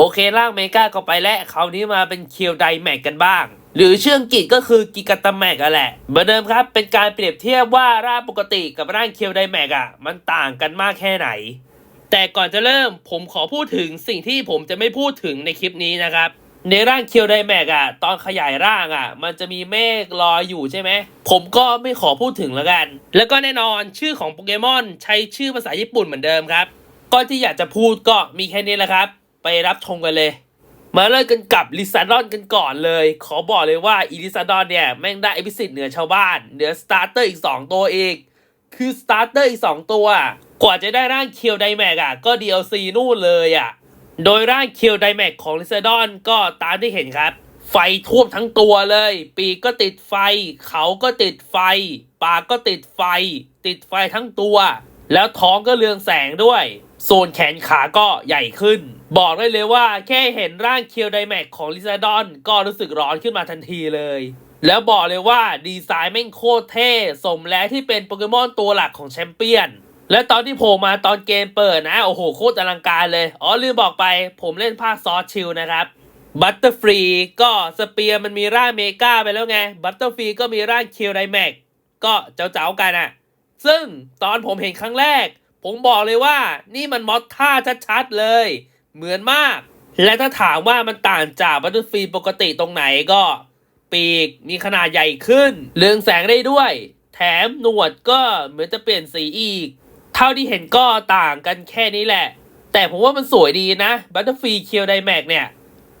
โอเคร่างเมกาก็ไปแล้วคราวนี้มาเป็นเคียวไดแม็กกันบ้าง หรือเชื่องกฤษก็คือกิกาตาแม็กอะแหละเหมือนเดิมครับเป็นการเปรียบเทียบว่าร่างปกติกับร่างเคียวไดแม็กอะมันต่างกันมากแค่ไหน แต่ก่อนจะเริ่มผมขอพูดถึงสิ่งที่ผมจะไม่พูดถึงในคลิปนี้นะครับในร่างเคียวไดแม็กอะตอนขยายร่างอะมันจะมีเมฆลอยอยู่ใช่ไหม ผมก็ไม่ขอพูดถึงแล้วกัน แล้วก็แน่นอนชื่อของโปเกมอนใช้ชื่อภาษาญี่ปุ่นเหมือนเดิมครับ ก็ที่อยากจะพูดก็มีแค่นี้แหละครับ ไปรับชมกันเลย มาเริ่มกันกับลิซาดอนกันก่อนเลย ขอบอกเลยว่าอีลิซาดอนเนี่ยแม่งได้เอพิสิทธิ์เหนือชาวบ้าน เหนือสตาร์เตอร์อีก 2 ตัวอีก คือสตาร์เตอร์อีก 2 ตัว กว่าจะได้ร่างเคียวไดแม็กอะก็ DLC นู่นเลยอะ โดยร่างเคียวไดแม็กของลิซาดอนก็ตามที่เห็นครับ ไฟท่วมทั้งตัวเลย ปีกก็ติดไฟ เขาก็ติดไฟ ปากก็ติดไฟ ติดไฟทั้งตัว แล้วท้องก็เรืองแสงด้วย ส่วนแขนขาก็ใหญ่ขึ้น บอกได้เลยว่าแค่เห็นร่างเคียวไดแม็กของลิซาดอนก็รู้สึกร้อนขึ้นมาทันทีเลย แล้วบอกเลยว่าดีไซน์แม่งโคตรเท่ สมแล้วที่เป็นโปเกมอนตัวหลักของแชมเปี้ยน และตอนที่โผล่มาตอนเกมเปิดนะ โอ้โหโคตรอลังการเลย อ๋อลืมบอกไป ผมเล่นภาคซอสชิลนะครับบัตเตอร์ฟรีก็สเปียร์มันมีร่างเมกาไปแล้วไงบัตเตอร์ฟรีก็มีร่างเคียวไดแม็กก็เจ้าๆกันอะซึ่งตอนผมเห็นครั้งแรก ผมบอกเลยว่านี่มันมอดท่าชัดๆเลย เหมือนมาก และถ้าถามว่ามันต่างจากบัตเตอร์ฟีปกติตรงไหนก็ ปีกมีขนาดใหญ่ขึ้น เรืองแสงได้ด้วย แถมหนวดก็เหมือนจะเปลี่ยนสีอีก เท่าที่เห็นก็ต่างกันแค่นี้แหละ แต่ผมว่ามันสวยดีนะบัตเตอร์ฟีเคียวไดแม็กเนี่ย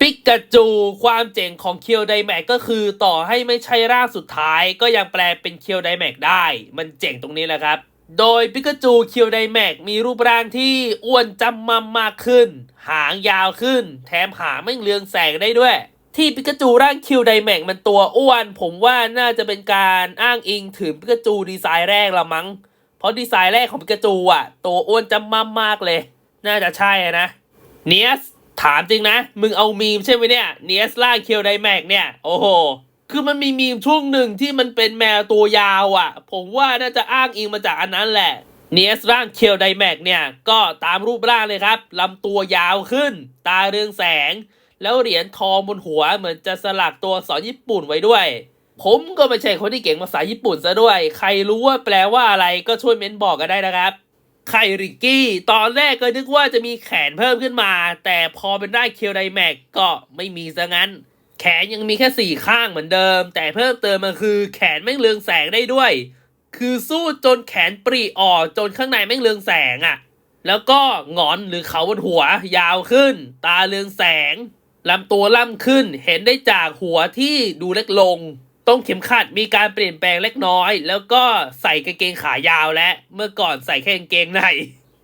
ปิกาจูความเจ๋งของเคียวไดแม็กก็คือต่อให้ไม่ใช่ร่างสุดท้าย ก็ยังแปลเป็นเคียวไดแม็กได้ มันเจ๋งตรงนี้แหละครับ โดยปิกาจูคียวไดแม็กมีรูปร่างที่อ้วนจำมัมมากขึ้น หางยาวขึ้น แถมหางไม่เรืองแสงได้ด้วย ที่ปิกาจูร่างคิวไดแม็กมันตัวอ้วน ผมว่าน่าจะเป็นการอ้างอิงถึงปิกาจูดีไซน์แรกละมั้ง เพราะดีไซน์แรกของปิกาจูอะ ตัวอ้วนจำมัมมากเลย น่าจะใช่นะเนียสถามจริงนะ มึงเอามีมใช่ไหมเนี่ยเนียสล่าเคียวไดแม็กเนี่ย โอ้โห คือมันมีมีมช่วงหนึ่งที่มันเป็นแมวตัวยาวอะ่ะ ผมว่าน่าจะอ้างอิงมาจากอันนั้นแหละเนียสร่างเคียวไดแม็กเนี่ยก็ตามรูปร่างเลยครับลำตัวยาวขึ้น ตาเรืองแสง แล้วเหรียญทองบนหัวเหมือนจะสลักตัวอักษรญี่ปุ่นไว้ด้วย ผมก็ไม่ใช่คนที่เก่งภาษาญี่ปุ่นซะด้วย ใครรู้ว่าแปลว่าอะไรก็ช่วยเม้นบอกกันได้นะครับไคริกกี้ ตอนแรกก็นึกว่าจะมีแขนเพิ่มขึ้นมา แต่พอเป็นได้เคียวไดแม็กก็ไม่มีซะงั้น แขนยังมีแค่สี่ข้างเหมือนเดิม แต่เพิ่มเติมมาคือแขนแม่งเรืองแสงได้ด้วย คือสู้จนแขนปรีออกจนข้างในแม่งเรืองแสงอะ่ะ แล้วก็งอนหรือเขาบนหัวยาวขึ้น ตาเรืองแสงลำตัวล่ำขึ้นเห็นได้จากหัวที่ดูเล็กลงตรงเข็มขัดมีการเปลี่ยนแปลงเล็กน้อย แล้วก็ใส่กางเกงขายาวและ เมื่อก่อนใส่แค่กางเกงใน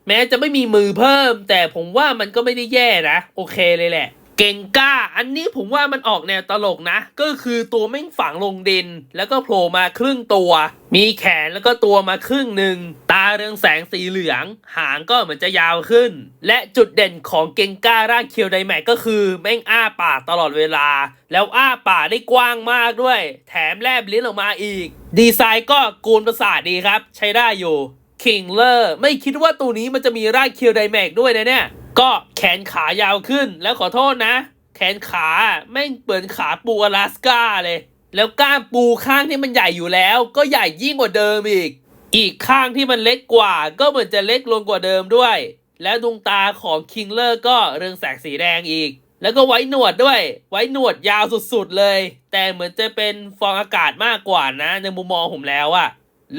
แม้จะไม่มีมือเพิ่ม แต่ผมว่ามันก็ไม่ได้แย่นะ โอเคเลยแหละ เก่งกล้า อันนี้ผมว่ามันออกแนวตลกนะ ก็คือตัวแม่งฝังลงดิน แล้วก็โผล่มาครึ่งตัว มีแขนแล้วก็ตัวมาครึ่งหนึ่ง ตาเรืองแสงสีเหลือง หางก็เหมือนจะยาวขึ้น และจุดเด่นของเก่งก้าร่างเคียวไดแม็กก็คือแม่งอ้าปากตลอดเวลา แล้วอ้าปากได้กว้างมากด้วย แถมแลบลิ้นออกมาอีก ดีไซน์ก็กูนประสาทดีครับ ใช้ได้อยู่คิงเลอร์ไม่คิดว่าตัวนี้มันจะมีร่างเคียวไดแม็กด้วยนะเนี่ย ก็แขนขายาวขึ้นแล้วขอโทษนะ แขนขาแม่งเปิดขาปูอลาสก้าเลย แล้วก้ามปูข้างที่มันใหญ่อยู่แล้ว ก็ใหญ่ยิ่งกว่าเดิมอีก อีกข้างที่มันเล็กกว่า ก็เหมือนจะเล็กลงกว่าเดิมด้วย แล้วดวงตาของคิงเลอร์ก็เรืองแสงสีแดงอีก แล้วก็ไว้หนวดด้วย ไว้หนวดยาวสุดๆเลย แต่เหมือนจะเป็นฟองอากาศมากกว่านะ ในมุมมองผมแล้วอะ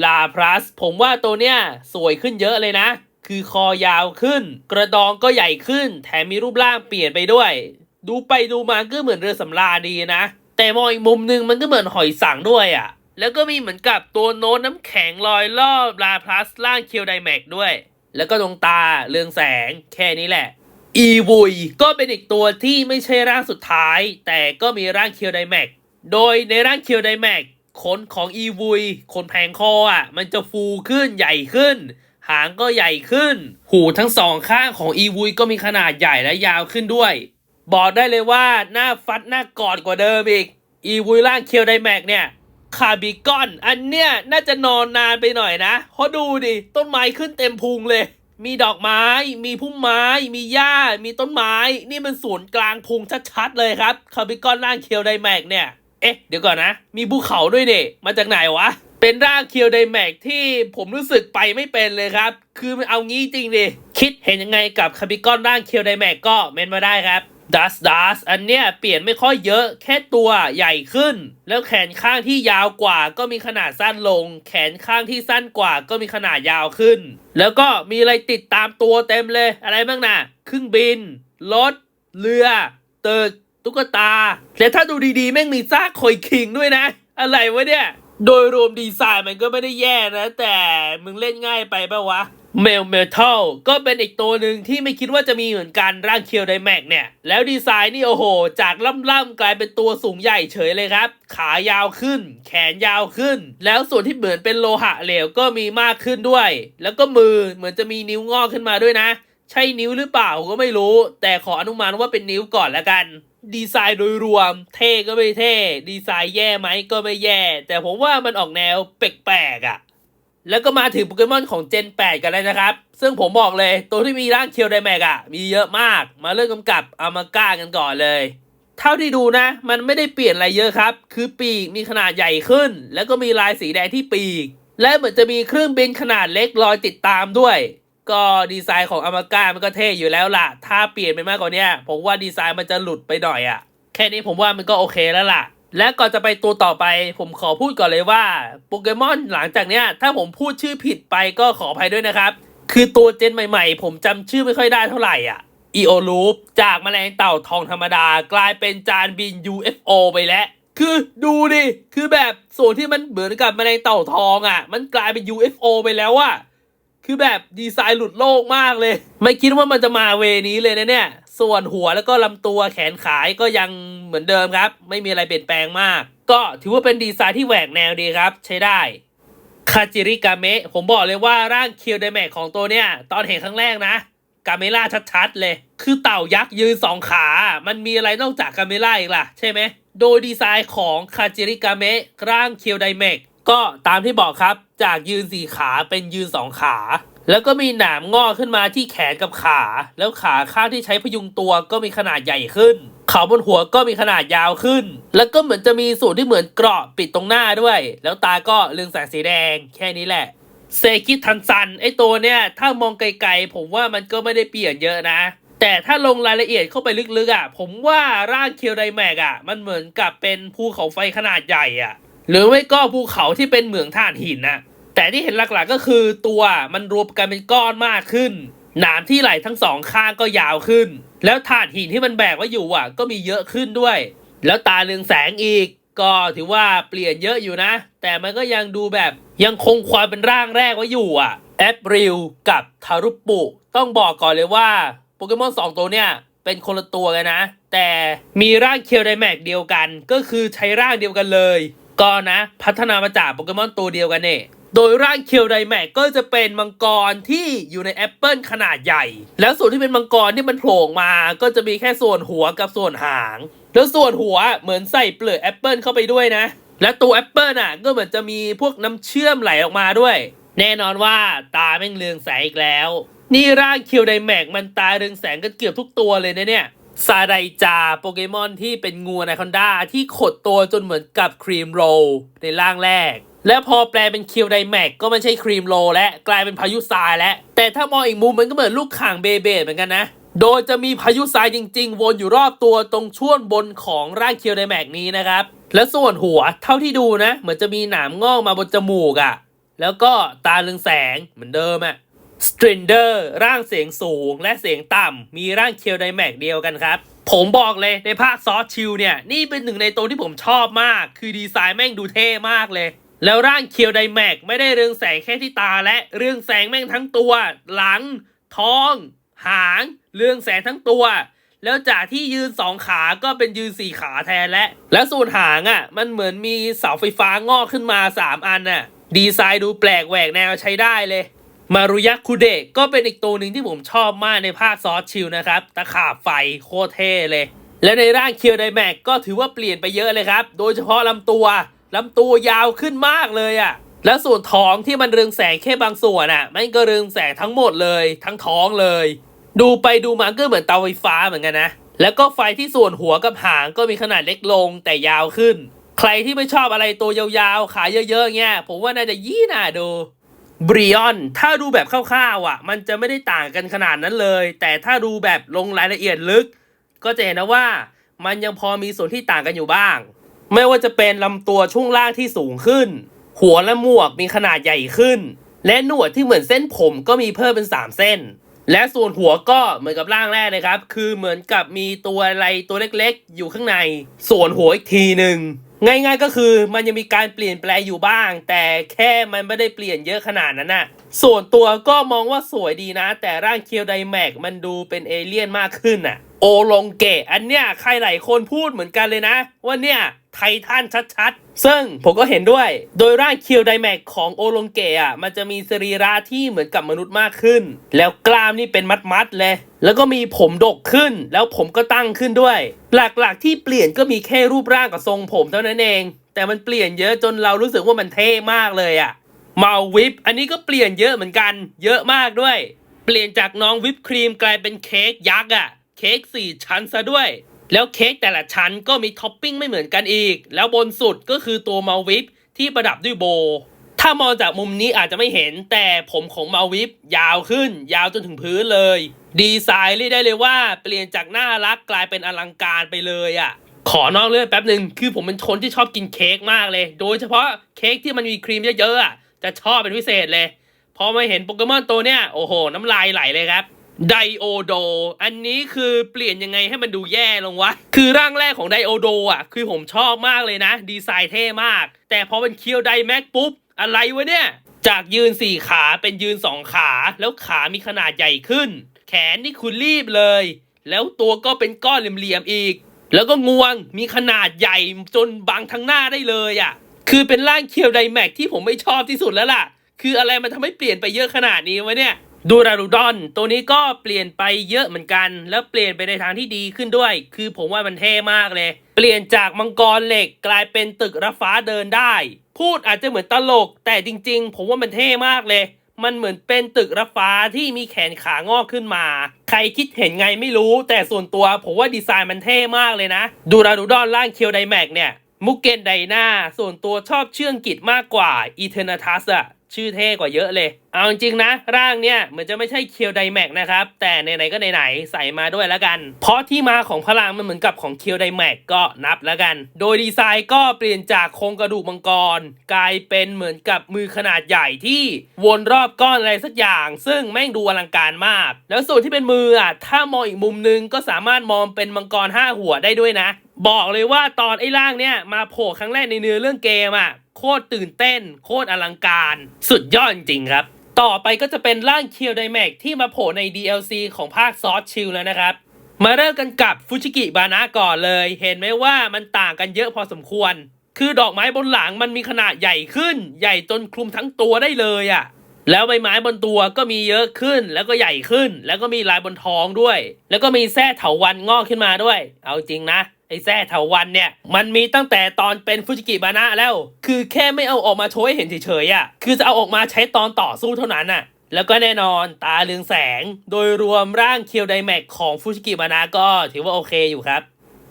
ลาพลัสผมว่าตัวเนี้ยสวยขึ้นเยอะเลยนะ คือคอยาวขึ้น กระดองก็ใหญ่ขึ้น แถมมีรูปร่างเปลี่ยนไปด้วย ดูไปดูมาก็เหมือนเรือสำราญดีนะ แต่มองอีกมุมหนึ่งมันก็เหมือนหอยสังด้วยอะ่ะ แล้วก็มีเหมือนกับตัวโน้ตน้ำแข็งลอยรอบลาพลัสล่างเคียวไดแม็กด้วย แล้วก็ดวงตาเรืองแสงแค่นี้แหละอีวุยก็เป็นอีกตัวที่ไม่ใช่ร่างสุดท้าย แต่ก็มีร่างเคียวไดแม็กโดยในร่างเคียวไดแม็กขนของอีวุยขนแผงคออะ มันจะฟูขึ้นใหญ่ขึ้น หางก็ใหญ่ขึ้น หูทั้งสองข้างของอีวุยก็มีขนาดใหญ่และยาวขึ้นด้วย บอกได้เลยว่าหน้าฟัดหน้ากอดกว่าเดิมอีก อีวุยร่างเคียวไดแม็กเนี่ยคาบิกอน อันเนี้ยน่าจะนอนนานไปหน่อยนะเพราะดูดิ ต้นไม้ขึ้นเต็มพุงเลย มีดอกไม้ มีพุ่มไม้ มีหญ้า มีต้นไม้ นี่มันศูนกลางพุงชัดๆเลยครับ คาร์บิกอนร่างเคียวไดแม็กเนี่ย เอ๊ะ เดี๋ยวก่อนนะ มีภูเขาด้วยเด็มาจากไหนวะ เป็นร่างเคียวไดแม็กที่ผมรู้สึกไปไม่เป็นเลยครับ คือเอางี้จริงดิ คิดเห็นยังไงกับคาบิกอนร่างเคียวไดแม็กก็เมนมาได้ครับดัสดัสอันเนี้ยเปลี่ยนไม่ค่อยเยอะแค่ตัวใหญ่ขึ้น แล้วแขนข้างที่ยาวกว่าก็มีขนาดสั้นลง แขนข้างที่สั้นกว่าก็มีขนาดยาวขึ้น แล้วก็มีอะไรติดตามตัวเต็มเลย อะไรบ้างนะเครื่องบิน รถ เรือ ตึก ตุ๊กตา และถ้าดูดีๆ แม่งมีซากคอยคิงด้วยนะ อะไรวะเนี่ย โดยรวมดีไซน์มันก็ไม่ได้แย่นะ แต่มึงเล่นง่ายไปปะวะเมลเมทัลก็เป็นอีกตัวหนึ่งที่ไม่คิดว่าจะมีเหมือนกันร่างเคียวไดแม็กเนี่ย แล้วดีไซน์นี่โอ้โห จากล่ำๆกลายเป็นตัวสูงใหญ่เฉยเลยครับ ขายาวขึ้น แขนยาวขึ้น แล้วส่วนที่เหมือนเป็นโลหะเหลวก็มีมากขึ้นด้วย แล้วก็มือเหมือนจะมีนิ้วงอกขึ้นมาด้วยนะ ใช่นิ้วหรือเปล่าก็ไม่รู้ แต่ขออนุมานว่าเป็นนิ้วก่อนละกัน ดีไซน์โดยรวม เท่ก็ไม่เท่ ดีไซน์แย่ไหมก็ไม่แย่ แต่ผมว่ามันออกแนวแปลกๆอะ่ะ แล้วก็มาถึงโปเกมอนของเจน 8 กันเลยนะครับ ซึ่งผมบอกเลย ตัวที่มีร่างเคียวไดแม็กอะมีเยอะมาก มาเริ่มกำกับอามาก้ากันก่อนเลย เท่าที่ดูนะ มันไม่ได้เปลี่ยนอะไรเยอะครับ คือปีกมีขนาดใหญ่ขึ้น แล้วก็มีลายสีแดงที่ปีก และเหมือนจะมีเครื่องบินขนาดเล็กลอยติดตามด้วย ก็ดีไซน์ของอมาก้ามันก็เท่อยู่แล้วล่ะ ถ้าเปลี่ยนไปมากกว่านี้ผมว่าดีไซน์มันจะหลุดไปหน่อยอะแค่นี้ผมว่ามันก็โอเคแล้วล่ะ และก่อนจะไปตัวต่อไป ผมขอพูดก่อนเลยว่าโปเกมอนหลังจากเนี้ย ถ้าผมพูดชื่อผิดไปก็ขออภัยด้วยนะครับ คือตัวเจนใหม่ๆ ผมจำชื่อไม่ค่อยได้เท่าไหร่อะอีโอลูปจากแมลงเต่าทองธรรมดากลายเป็นจานบิน UFO ไปแล้วคือดูดิ คือแบบส่วนที่มันเหมือนกับแมลงเต่าทองอะ มันกลายเป็น UFO ไปแล้วอะ คือแบบดีไซน์หลุดโลกมากเลย ไม่คิดว่ามันจะมาเวนี้เลยนะเนี่ย ส่วนหัวแล้วก็ลำตัวแขนขายก็ยังเหมือนเดิมครับ ไม่มีอะไรเปลี่ยนแปลงมาก ก็ถือว่าเป็นดีไซน์ที่แหวกแนวดีครับ ใช้ได้คาจิริกาเมะผมบอกเลยว่าร่างเคียวไดแมกของตัวเนี่ย ตอนเห็นครั้งแรกนะกาเมล่าชัดๆเลย คือเต่ายักษ์ยืนสองขา มันมีอะไรนอกจากกาเมล่าอีกล่ะ ใช่ไหม โดยดีไซน์ของคาจิริกาเมะร่างเคียวไดแมก ก็ตามที่บอกครับจากยืนสี่ขาเป็นยืนสองขา แล้วก็มีหนามงอกขึ้นมาที่แขนกับขา แล้วขาข้างที่ใช้พยุงตัวก็มีขนาดใหญ่ขึ้น เขาบนหัวก็มีขนาดยาวขึ้น แล้วก็เหมือนจะมีส่วนที่เหมือนเกราะปิดตรงหน้าด้วย แล้วตาก็เรืองแสงสีแดงแค่นี้แหละเซคิทันซันไอตัวเนี้ยถ้ามองไกลๆ ผมว่ามันก็ไม่ได้เปลี่ยนเยอะนะ แต่ถ้าลงรายละเอียดเข้าไปลึกๆอะ ผมว่าร่างเคียวไดแมกอะ มันเหมือนกับเป็นภูเขาไฟขนาดใหญ่อะ หรือไม่ก็ภูเขาที่เป็นเหมืองถ่านหินนะแต่ที่เห็นหลักๆก็คือตัวมันรวมกันเป็นก้อนมากขึ้น หนามที่ไหลทั้งสองข้างก็ยาวขึ้น แล้วถ่านหินที่มันแบกไว้อยู่อะ ก็มีเยอะขึ้นด้วย แล้วตาเรืองแสงอีก ก็ถือว่าเปลี่ยนเยอะอยู่นะ แต่มันก็ยังดูแบบยังคงความเป็นร่างแรกไว้อยู่อะแอปริลกับทารุปปุต้องบอกก่อนเลยว่าโปเกมอนสองตัวเนี่ยเป็นคนละตัวกันนะ แต่มีร่างเคียวไดแม็กเดียวกัน ก็คือใช้ร่างเดียวกันเลย ก็นะ พัฒนามาจากโปเกมอนตัวเดียวกันเนี่ยโดยร่างเคียวไดแม็กก็จะเป็นมังกรที่อยู่ในแอปเปิลขนาดใหญ่ แล้วส่วนที่เป็นมังกรที่มันโผล่มา ก็จะมีแค่ส่วนหัวกับส่วนหาง แล้วส่วนหัวเหมือนใส่เปลือกแอปเปิลเข้าไปด้วยนะ และตัวแอปเปิลอะก็เหมือนจะมีพวกน้ำเชื่อมไหลออกมาด้วย แน่นอนว่าตาแม่งเรืองแสงอีกแล้ว นี่ร่างเคียวไดแม็กมันตาเรืองแสงกันเกือบทุกตัวเลยนะเนี่ย ซาไดจาโปเกมอนที่เป็นงูไนคอนด้าที่ขดตัวจนเหมือนกับครีมโรลในร่างแรก และพอแปลเป็นคิวไดแม็กก็ไม่ใช่ครีมโรและกลายเป็นพายุทรายแล้ว แต่ถ้ามองอีกมุมมันก็เหมือนลูกข่างเบเบเหมือนกันนะ โดยจะมีพายุทรายจริง ๆ วนอยู่รอบตัวตรงช่วงบนของร่างเคียวไดแม็กนี้นะครับ และส่วนหัวเท่าที่ดูนะ เหมือนจะมีหนามงอกมาบนจมูกอะ่ะ แล้วก็ตาเรืองแสงเหมือนเดิมอะ่ะ สตรินเดอร์ร่างเสียงสูงและเสียงต่ำ มีร่างเคียวไดแม็กเดียวกันครับ ผมบอกเลยในภาคซอสชิลเนี่ย นี่เป็นหนึ่งในตัวที่ผมชอบมาก คือดีไซน์แม่งดูเท่มากเลย แล้วร่างเคียวไดแม็กไม่ได้เรืองแสงแค่ที่ตาและเรืองแสงแม่งทั้งตัว หลัง ท้อง หาง เรืองแสงทั้งตัว แล้วจากที่ยืนสองขาก็เป็นยืนสี่ขาแทนและ และส่วนหางอะ มันเหมือนมีเสาไฟฟ้างอกขึ้นมาสามอันน่ะดีไซน์ดูแปลกแหวกแนวใช้ได้เลย มารุยะคุเดะก็เป็นอีกตัวหนึ่งที่ผมชอบมากในภาคซอสชิลนะครับ ตะขาบไฟโคตรเท่เลย และในร่างเคียวไดแม็กก็ถือว่าเปลี่ยนไปเยอะเลยครับ โดยเฉพาะลำตัวลำตัวยาวขึ้นมากเลยอะ่ะและส่วนท้องที่มันเรืองแสงแค่บางส่วนอะ มันก็เรืองแสงทั้งหมดเลย ทั้งท้องเลย ดูไปดูมาก็เหมือนเตาไฟฟ้าเหมือนกันนะ แล้วก็ไฟที่ส่วนหัวกับหางก็มีขนาดเล็กลงแต่ยาวขึ้น ใครที่ไม่ชอบอะไรตัวยาวๆ ขาเยอะๆเงี้ยผมว่าน่าจะยี่น่าดู บริออนถ้าดูแบบคร่าวๆอะ มันจะไม่ได้ต่างกันขนาดนั้นเลย แต่ถ้าดูแบบลงรายละเอียดลึก ก็จะเห็นนะว่า มันยังพอมีส่วนที่ต่างกันอยู่บ้าง ไม่ว่าจะเป็นลำตัวช่วงล่างที่สูงขึ้น หัวและหมวกมีขนาดใหญ่ขึ้น และหนวดที่เหมือนเส้นผมก็มีเพิ่มเป็น 3 เส้น และส่วนหัวก็เหมือนกับร่างแรกเลยครับ คือเหมือนกับมีตัวอะไรตัวเล็กๆ อยู่ข้างใน ส่วนหัวอีกทีหนึ่ง ง่ายๆก็คือมันยังมีการเปลี่ยนแปลงอยู่บ้าง แต่แค่มันไม่ได้เปลี่ยนเยอะขนาดนั้นน่ะ ส่วนตัวก็มองว่าสวยดีนะ แต่ร่างเคียวไดแม็กมันดูเป็นเอเลี่ยนมากขึ้นน่ะ โอลงเกะอันเนี้ยใครหลายคนพูดเหมือนกันเลยนะ ว่าเนี่ย ไททันชัดๆ ซึ่งผมก็เห็นด้วย โดยร่างเคียวไดแม็กของโอลงเกะอะมันจะมีสรีระที่เหมือนกับมนุษย์มากขึ้น แล้วกล้ามนี่เป็นมัดๆเลย แล้วก็มีผมดกขึ้น แล้วผมก็ตั้งขึ้นด้วย หลักๆที่เปลี่ยนก็มีแค่รูปร่างกับทรงผมเท่านั้นเอง แต่มันเปลี่ยนเยอะจนเรารู้สึกว่ามันเท่มากเลยอะมาวิปอันนี้ก็เปลี่ยนเยอะเหมือนกัน เยอะมากด้วย เปลี่ยนจากน้องวิปครีมกลายเป็นเค้กยักษ์อะเค้กสี่ชั้นซะด้วย แล้วเค้กแต่ละชั้นก็มีท็อปปิ้งไม่เหมือนกันอีก แล้วบนสุดก็คือตัวมาวิปที่ประดับด้วยโบ ถ้ามองจากมุมนี้อาจจะไม่เห็นแต่ผมของมาวิปยาวขึ้น ยาวจนถึงพื้นเลย ดีไซน์เรียกได้เลยว่าเปลี่ยนจากน่ารักกลายเป็นอลังการไปเลยอะขอนอกเรื่องแป๊บหนึ่งคือผมเป็นคนที่ชอบกินเค้กมากเลย โดยเฉพาะเค้กที่มันมีครีมเยอะๆอะจะชอบเป็นพิเศษเลย พอมาเห็นโปเกมอนตัวเนี้ยโอ้โห น้ำลายไหลเลยครับ ไดโอโด อันนี้คือเปลี่ยนยังไงให้มันดูแย่ลงวะ คือร่างแรกของไดโอโดอะ คือผมชอบมากเลยนะ ดีไซน์เท่มาก แต่พอเป็นเคียวไดแม็กปุ๊บ อะไรวะเนี่ย จากยืนสี่ขาเป็นยืนสองขา แล้วขามีขนาดใหญ่ขึ้น แขนนี่คุณรีบเลย แล้วตัวก็เป็นก้อนเหลี่ยมๆอีก แล้วก็งวงมีขนาดใหญ่จนบังทั้งหน้าได้เลยอะ คือเป็นร่างเคียวไดแม็กที่ผมไม่ชอบที่สุดแล้วล่ะ คืออะไรมันทำให้เปลี่ยนไปเยอะขนาดนี้วะเนี่ย ดูรารูดอนตัวนี้ก็เปลี่ยนไปเยอะเหมือนกัน แล้วเปลี่ยนไปในทางที่ดีขึ้นด้วย คือผมว่ามันเท่มากเลย เปลี่ยนจากมังกรเหล็กกลายเป็นตึกระฟ้าเดินได้ พูดอาจจะเหมือนตลก แต่จริงๆ ผมว่ามันเท่มากเลย มันเหมือนเป็นตึกระฟ้าที่มีแขนขางอกขึ้นมา ใครคิดเห็นไงไม่รู้ แต่ส่วนตัวผมว่าดีไซน์มันเท่มากเลยนะ ดูราดูดอนร่างเคียวไดแม็กเนี่ยมุกเกนไดนาส่วนตัวชอบเชื่องกฤษมากกว่าอีเทอร์นาทัสอะ ชื่อเท่กว่าเยอะเลย เอาจริงๆนะ ร่างเนี่ยเหมือนจะไม่ใช่เคียวไดแม็กนะครับ แต่ไหนๆก็ไหนๆใส่มาด้วยแล้วกัน เพราะที่มาของพลังมันเหมือนกับของเคียวไดแม็กก็นับแล้วกัน โดยดีไซน์ก็เปลี่ยนจากโครงกระดูกมังกร กลายเป็นเหมือนกับมือขนาดใหญ่ที่วนรอบก้อนอะไรสักอย่าง ซึ่งแม่งดูอลังการมาก แล้วส่วนที่เป็นมืออะถ้ามองอีกมุมนึงก็สามารถมองเป็นมังกรห้าหัวได้ด้วยนะ บอกเลยว่าตอนไอ้ร่างเนี่ยมาโผล่ครั้งแรกในเนื้อเรื่องเกมอะ โคตรตื่นเต้น โคตรอลังการ สุดยอดจริงครับ ต่อไปก็จะเป็นร่างเคียวไดแม็กที่มาโผล่ใน DLC ของภาคซอสชิลแล้วนะครับ มาเริ่มกันกับฟูชิกิบานะก่อนเลย เห็นไหมว่ามันต่างกันเยอะพอสมควร คือดอกไม้บนหลังมันมีขนาดใหญ่ขึ้น ใหญ่จนคลุมทั้งตัวได้เลยอะ่ะแล้วใบไม้บนตัวก็มีเยอะขึ้นแล้วก็ใหญ่ขึ้น แล้วก็มีลายบนท้องด้วย แล้วก็มีแส้เถาวันงอกขึ้นมาด้วย เอาจริงนะ ไอ้แส้เถาวันเนี่ย มันมีตั้งแต่ตอนเป็นฟูจิกิบานะแล้ว คือแค่ไม่เอาออกมาโชว์ให้เห็นเฉยๆอะคือจะเอาออกมาใช้ตอนต่อสู้เท่านั้นอะแล้วก็แน่นอนตาเรืองแสง โดยรวมร่างเคียวไดแม็กของฟูจิกิบานะก็ถือว่าโอเคอยู่ครับ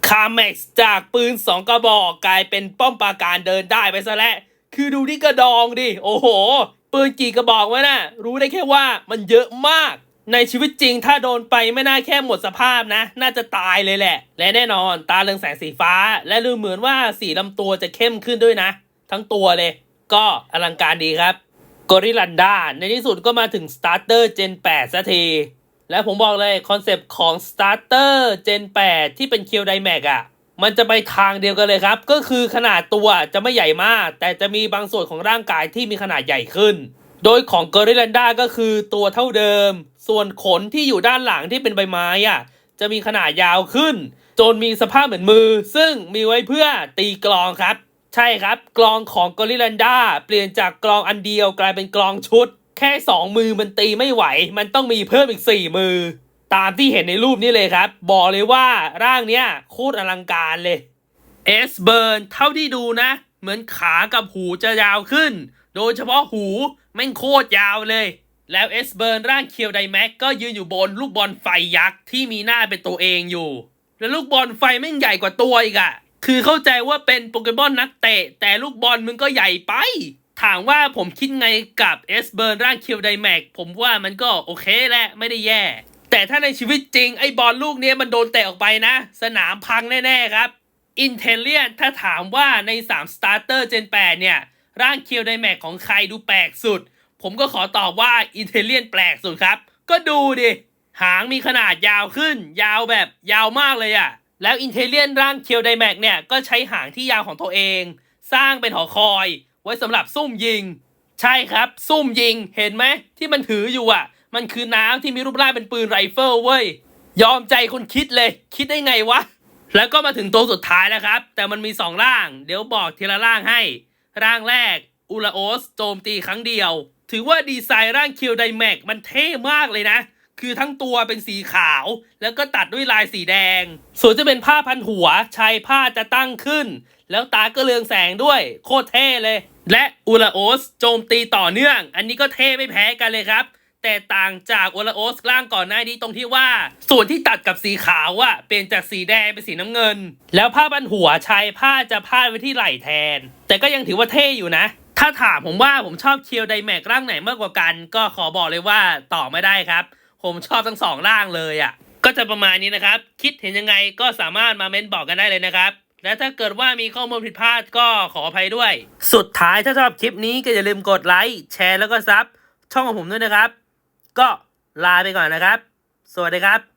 คาเม็กจากปืนสองกระบอกกลายเป็นป้อมปราการเดินได้ไปซะแล้วคือดูที่กระดองดิ โอ้โห ปืนกี่กระบอกวะน่ะรู้ได้แค่ว่ามันเยอะมาก ในชีวิตจริงถ้าโดนไปไม่น่าแค่หมดสภาพนะ น่าจะตายเลยแหละ และแน่นอนตาเรืองแสงสีฟ้า และดูเหมือนว่าสีลำตัวจะเข้มขึ้นด้วยนะ ทั้งตัวเลย ก็อลังการดีครับกอริลันดาในที่สุดก็มาถึง Starter Gen 8สักที และผมบอกเลยคอนเซปต์ของ Starter Gen 8ที่เป็นเคียวไดแม็กอะมันจะไปทางเดียวกันเลยครับ ก็คือขนาดตัวจะไม่ใหญ่มาก แต่จะมีบางส่วนของร่างกายที่มีขนาดใหญ่ขึ้น โดยของกอริลันดาก็คือตัวเท่าเดิม ส่วนขนที่อยู่ด้านหลังที่เป็นใบไม้อะจะมีขนาดยาวขึ้น จนมีสภาพเหมือนมือ ซึ่งมีไว้เพื่อตีกลองครับ ใช่ครับ กลองของกอริลันดาเปลี่ยนจากกลองอันเดียวกลายเป็นกลองชุด แค่สองมือมันตีไม่ไหว มันต้องมีเพิ่มอีกสี่มือ ตามที่เห็นในรูปนี้เลยครับ บอกเลยว่าร่างเนี้ยโคตรอลังการเลยเอสเบิร์นเท่าที่ดูนะ เหมือนขากับหูจะยาวขึ้น โดยเฉพาะหูแม่งโคตรยาวเลย แล้วเอสเบิร์นร่างเคียวไดแม็กก็ยืนอยู่บนลูกบอลไฟยักษ์ที่มีหน้าเป็นตัวเองอยู่ แล้วลูกบอลไฟแม่งใหญ่กว่าตัวอีกอะคือเข้าใจว่าเป็นโปเกมอนนักเตะ แต่ลูกบอลมึงก็ใหญ่ไป ถามว่าผมคิดไงกับเอสเบิร์นร่างเคียวไดแม็กผมว่ามันก็โอเคแหละไม่ได้แย่ แต่ถ้าในชีวิตจริงไอ้บอลลูกเนี้ยมันโดนเตะออกไปนะ สนามพังแน่ๆครับอินเทเลียนถ้าถามว่าใน3สตาร์เตอร์เจน8เนี่ยร่างเคียวไดแม็กของใครดูแปลกสุด ผมก็ขอตอบว่าอินเทเลียนแปลกสุดครับ ก็ดูดิ หางมีขนาดยาวขึ้น ยาวแบบยาวมากเลยอะแล้วอินเทเลียนร่างเคียวไดแม็กเนี่ย ก็ใช้หางที่ยาวของตัวเอง สร้างเป็นหอคอย ไว้สำหรับซุ่มยิง ใช่ครับซุ่มยิงเห็นไหมที่มันถืออยู่อะมันคือน้ำที่มีรูปร่างเป็นปืนไรเฟิลเว้ยยอมใจคนคิดเลย คิดได้ไงวะ แล้วก็มาถึงตัวสุดท้ายแล้วครับ แต่มันมีสองร่าง เดี๋ยวบอกทีละร่างให้ ร่างแรกอูลาโอส โจมตีครั้งเดียว ถือว่าดีไซน์ร่างคิวไดแม็กมันเท่มากเลยนะ คือทั้งตัวเป็นสีขาว แล้วก็ตัดด้วยลายสีแดง ส่วนจะเป็นผ้าพันหัวชายผ้าจะตั้งขึ้น แล้วตาก็เรืองแสงด้วย โคตรเท่เลย และอูลาโอสโจมตีต่อเนื่อง อันนี้ก็เท่ไม่แพ้กันเลยครับแต่ต่างจากโอลาโอสร่างก่อนหน้านี้ตรงที่ว่า ส่วนที่ตัดกับสีขาวอะเปลี่ยนจากสีแดงเป็นสีน้ำเงิน แล้วผ้าบันหัวชายผ้าจะพาดไว้ที่ไหล่แทน แต่ก็ยังถือว่าเท่อยู่นะ ถ้าถามผมว่าผมชอบเคียวไดแม็กร่างไหนมากกว่ากัน ก็ขอบอกเลยว่าตอบไม่ได้ครับ ผมชอบทั้งสองร่างเลยอะก็จะประมาณนี้นะครับ คิดเห็นยังไงก็สามารถมาเม้นบอกกันได้เลยนะครับ และถ้าเกิดว่ามีข้อมูลผิดพลาดก็ขออภัยด้วย สุดท้ายถ้าชอบคลิปนี้ก็อย่าลืมกดไลค์แชร์แล้วก็ซับช่องของผมด้วยนะครับ ก็ลาไปก่อนนะครับ สวัสดีครับ